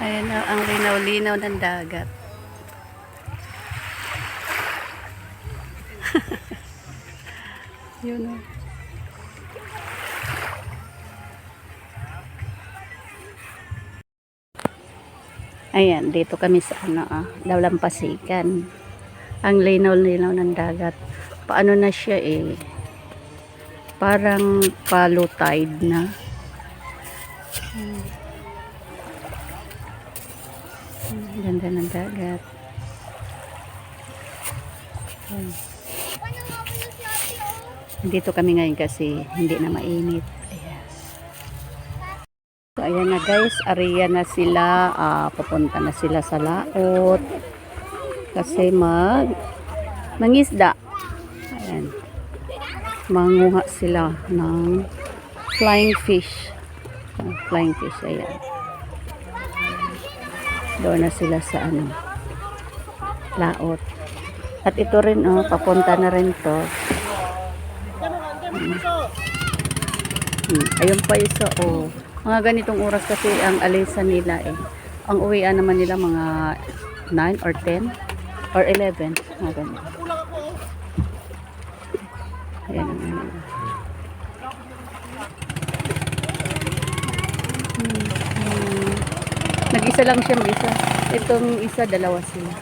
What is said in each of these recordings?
Ayan na ang linaw-linaw ng dagat. Yun o. Ayan, dito kami sa ano ah, Dalampasigan. Ang linaw-linaw ng dagat. Paano na siya eh? Parang palo tide na. Hmm. Hmm, Ganda ng dagat. Ayan. Dito kami ngayon kasi hindi na mainit. Ayan. So, ayan na guys, area na sila. ah, papunta na sila sa laot. Kasi mag mangisda. Ayan. Manguha sila ng flying fish. Ah, flying fish, ayan. Doon na sila sa ano, laot. At ito rin, oh, papunta na rin to. Hmm. Hmm. Ayun pa isa, oh. Mga ganitong oras kasi ang alisan nila eh. Ang uwian naman nila mga 9 or 10 or 11. Mga ganun. Ayan ang ano. Nag-isa lang siya, isa. Itong isa, dalawa sila.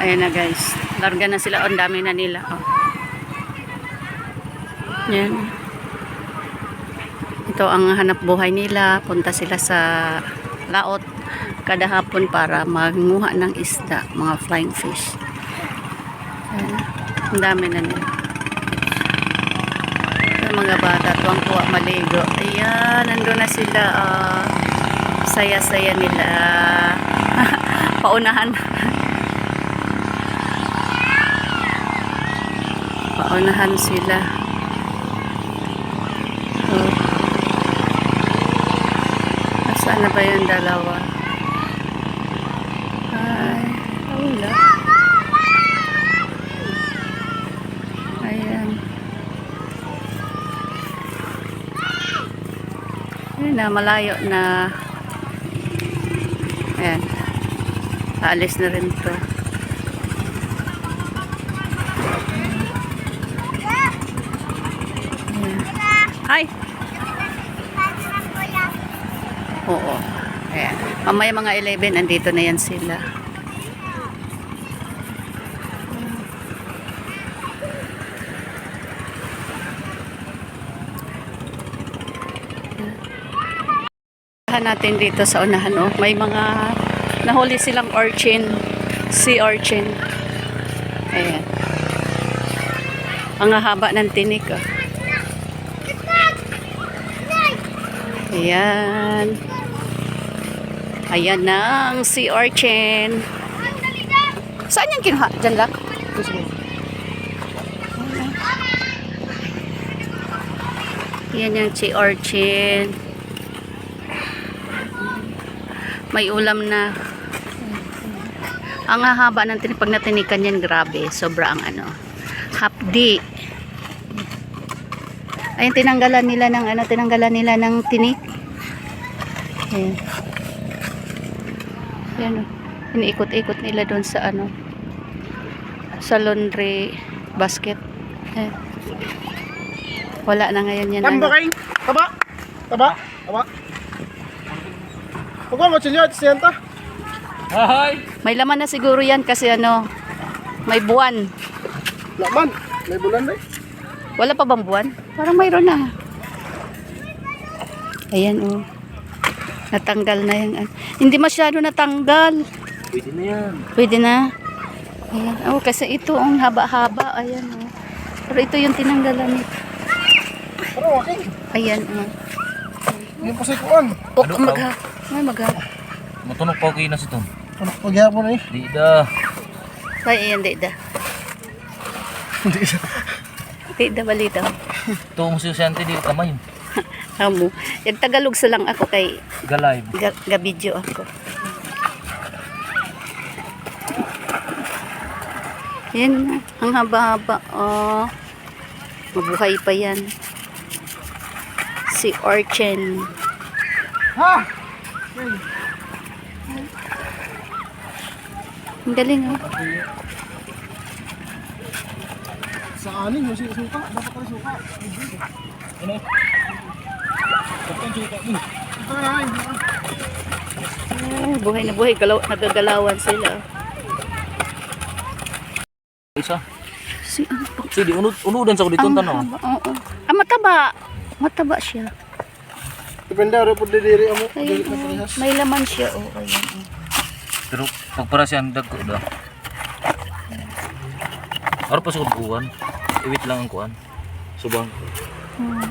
Ayan na guys. Larga na sila. Ang dami na nila. Oh. Yan. Ito ang hanap buhay nila. Punta sila sa laot kada hapon para manguha ng isda. Mga flying fish. Ayan. Ang dami na nila. Ito mga bata. Tuwang-tuwa maligo. Ayan. Nandun na sila. Oh. Saya-saya nila. Paunahan. Paunahan sila. Oh. Nasaan na ba yung dalawa? Ay, wala. Ayan. Ayan na, malayo na. Ayan. Aalis na rin to. Hi! Oo. Ayan. Mamaya mga 11, andito na yan sila. Unahan natin dito sa unahan, oh. May mga nahuli silang urchin. Sea urchin. Ayan. Ang haba ng tinik, oh. Ayan. Ayan na ang sea urchin. Saan yung kinuha? Diyan lang? Ayan yung sea urchin. May ulam na. Ang hahaba ng tinik. Pag natinikan yan, grabe. Sobra ang ano. Hapdi. Ayun, tinanggalan nila ng ano, tinanggalan nila ng tinik. Ayan. Ayan, oh. Iniikot-ikot nila doon sa ano, sa laundry basket. Ayan. Wala na ngayon yan. Tamba Ano. Taba? Taba? Taba? Huwag mo, chilyo, siyenta. Ahay! May laman na siguro yan kasi ano, may buwan. Laman, may bulan na eh. Wala pa bang buwan? Parang mayroon na. Ayan oh. Natanggal na yung ano. Hindi masyado natanggal. Pwede na yan. Pwede na. Ayan. Oh, kasi ito ang haba-haba. Ayan oh. Pero ito yung tinanggalan nito. Pero okay. Ayan oh. Hindi pa sa ikuan. Oh, Ano, magha. Ay, magha. Matunog pa okay na si Tom. Ano, pagyapon na eh. Di da. Ay, ayan, di da. Hindi siya. Di da, balita. Ito mo si Sante di kamay. Amo. Yung Tagalog sa lang ako kay Galay. ga, ga-video ako. Yan na. Ang haba-haba. Oh. Mabuhay pa yan. Si Orchen. Ha! Ang galing oh. Sa anin, yung suka. Dapat pala suka. Ano? Kapag suka mo. Ito na lang. Ay, buhay na buhay. Galaw, nagagalawan sila. Isa. Si ano po? Sige, unod, unodan sa ko dito ang tanong. oo. Ah, mataba. Mataba siya. Depende, rin po didiri mo. Ayun, Dili na oh. parehas. May laman siya. Oh, ayun, oh. Pero pag para siyang dagko da. Araw pa sa kubuan. Iwit lang ang kuan. Subang. Hmm.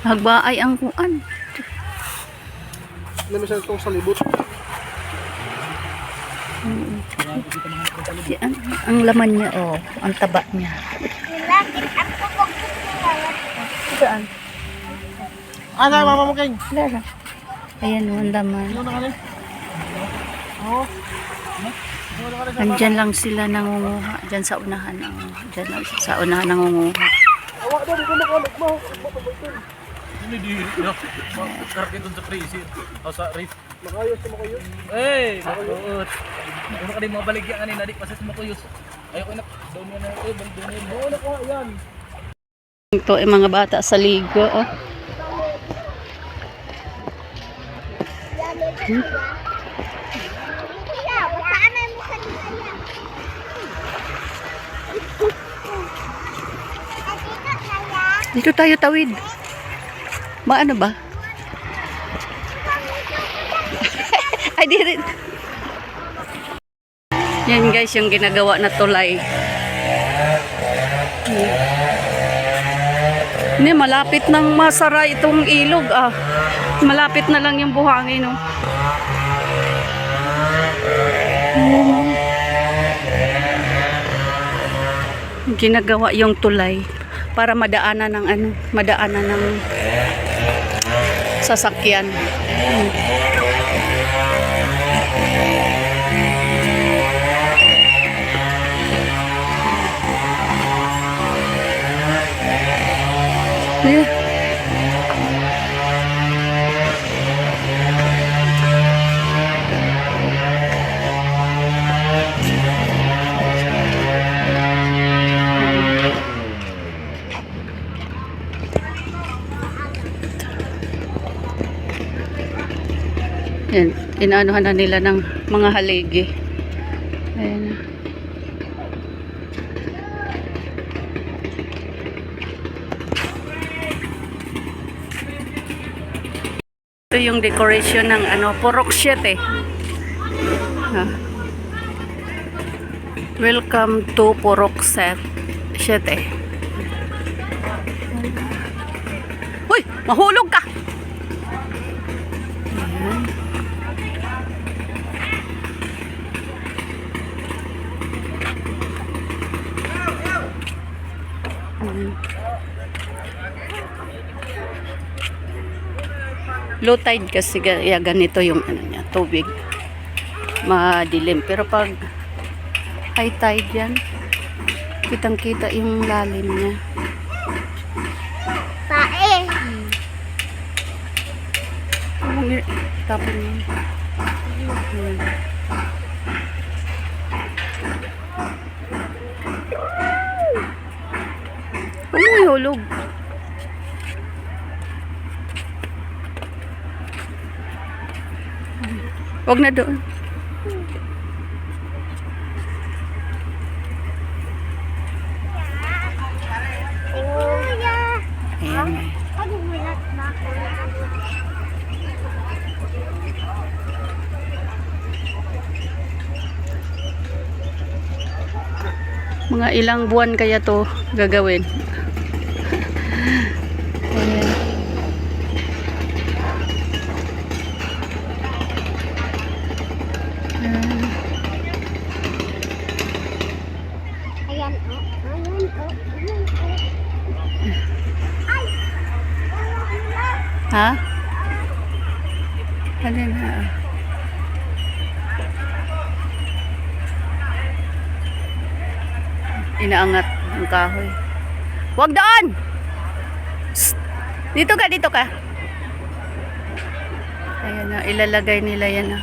Hagbaay ang kuan. Namisan itong sa libot. Yan, ang laman niya, oh. Ang taba niya. Saan? Ah, na, mama mo king. Lara. Ayan, oh, ang laman. Ano na kani? Oo. Andyan lang sila nangunguha. Dyan sa unahan. Ang, dyan lang sa unahan nangunguha. Awak daw, di ko makalok mo. Hindi di. Karke dun sa freezer. O sa reef. Makayos makayos. Eh, makuot. Ano ka din mga baligya kanina dik pasas makuyos. Ayoko na. Doon mo na eh, balik doon yun. Oo, nakuha yan. Ito ay mga bata sa ligo. Oh. Dito tayo tawid. Maano ba? Ay, di rin. Yan guys, yung ginagawa na tulay. Hindi, malapit nang masara itong ilog. Ah. Malapit na lang yung buhangin. No? Ginagawa yung tulay para madaanan ng ano, madaanan ng sasakyan. Hmm. Yeah. Yan, inaanuhan na nila ng mga haligi. Ayan. Ito yung decoration ng ano, Purok 7. Ha. Welcome to Purok 7. Uy, mahulog ka! Ayan. Ayan. Low tide kasi kaya ganito yung ano niya, tubig. Madilim. Pero pag high tide yan, kitang kita yung lalim niya. Pae. Ano tapon yun? Ayan. Huwag mo ihulog. Huwag na doon. Ayan. Mga ilang buwan kaya to gagawin? Ha? Ano na? Inaangat ang kahoy. Huwag doon! Shh! Dito ka, dito ka. Ayan na, ilalagay nila yan na.